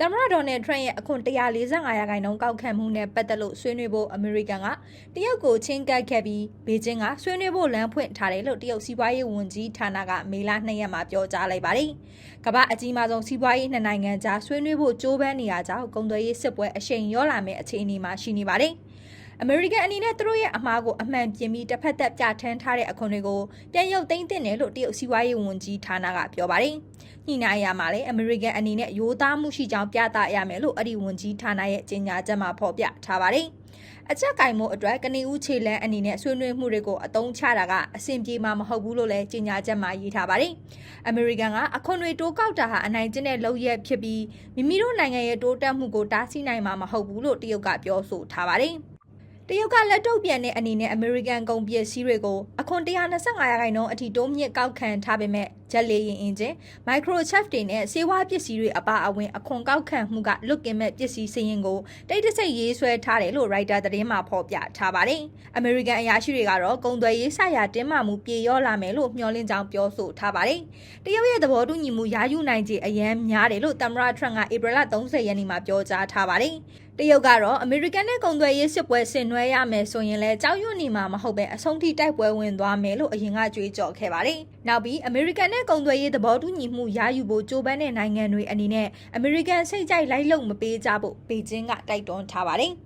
သမ္မတဒေါ်နယ်ထရန့်ရဲ့အခွန်145ရာခိုင်နှုန်းကောက်ခံမှုနဲ့ပတ်သက်လို့ဆွေးနွေးဖို့အမေရိကန်ကတရုတ်ကိုချင်းကပ်ခဲ့ပြီးဘေကျင်းကဆွေးနွေးဖို့လမ်းဖွင့်ထားတယ်လို့တရုတ်စီးပွားရေးဝန်ကြီးဌာနကမေလ2ရက်မှာပြောကြားလိုက်ပါတယ်။ကမ္ဘာအကြီးမားဆုံးစီးပွားရေးနှစ်နိုင်ငံကြားဆွေးနွေးဖို့ကြိုးပမ်းနေရကြောင်းကုန်သွယ်ရေးစစ်ပွဲအရှိန်ရောလာမယ့်အခြေအနေမှာရှိနေပါတယ်။ အမေရိကန်အနေနဲ့သူတို့ရဲ့အမှားကိုအမှန်ပြင်ပြီးတစ်ဖက်သက်ပြဋ္ဌာန်းထားတဲ့အခွန်တွေကိုပြန်ရုပ်သိမ်းတင်တယ်လို့တရုတ်စီးပွားရေးဝန်ကြီးဌာနကပြောပါတယ်။ညှိနှိုင်းရမှာလည်းအမေရိကန်အနေနဲ့ရိုးသားမှုရှိကြောင်းပြသရမယ်လို့အဲ့ဒီဝန်ကြီးဌာနရဲ့ကြေညာချက်မှာဖော်ပြထားပါတယ်။အချက်ကင်မှုအတွက်ကနေဦးခြေလန်းအနေနဲ့ဆွေးနွေးမှုတွေကိုအသုံးချတာကအဆင်ပြေမှာမဟုတ်ဘူးလို့လည်းကြေညာချက်မှာရေးထားပါတယ်။အမေရိကန်ကအခွန်တွေတိုးကောက်တာဟာအနိုင်ကျင့်တဲ့လုပ်ရက်ဖြစ်ပြီးမိမိတို့နိုင်ငံရဲ့တိုးတက်မှုကိုတားဆီးနိုင်မှာမဟုတ်ဘူးလို့တရုတ်ကပြောဆိုထားပါတယ်။ တရုတ်ကလက်တော့ပြန်တဲ့အနေနဲ့အမေရိကန်ကုန်ပစ္စည်းတွေကိုအခွန်125ရာခိုင်နှုန်းအထိတိုးမြင့်ကောက်ခံထားပေမဲ့ဂျက်လေရင်အင်ဂျင် microchip တွေနဲ့စေဝါပစ္စည်းတွေအပါအဝင်အခွန်ကောက်ခံမှုကလွတ်ကင်မဲ့ပစ္စည်းစည်းရင်ကိုတိတ်တဆိတ်ရေးဆွဲထားတယ်လို့ Reuters သတင်းမှာဖော်ပြထားပါတယ်။အမေရိကန်အရာရှိတွေကတော့ကုန်သွယ်ရေးဆိုင်ရာတင်းမာမှုပြေလျော့လာမယ်လို့မျှော်လင့်ကြောင်းပြောဆိုထားပါတယ်။တရုတ်ရဲ့သဘောတူညီမှုယာယူနိုင်ခြေအရန်များတယ်လို့သမ္မတထရန့်ကဧပြီလ30ရက်နေ့မှာပြောကြားထားပါတယ်။ တရုတ်ကတော့အမေရိကန်နဲ့ကုန်သွယ်ရေးစစ်ပွဲဆင်နွှဲရမယ်ဆိုရင်လည်းကြောက်ရွံ့နေမှာမဟုတ်ပဲအဆုံးထိတိုက်ပွဲဝင်သွားမယ်လို့အရင်ကကြွေးကြော်ခဲ့ပါတယ်။နောက်ပြီးအမေရိကန်နဲ့ကုန်သွယ်ရေးသဘောတူညီမှုရယူဖို့ကြိုးပမ်းတဲ့နိုင်ငံတွေအနေနဲ့အမေရိကန်စိတ်ကြိုက်လိုက်လုံမပေးကြဖို့ပေကျင်းကတိုက်တွန်းထားပါတယ်။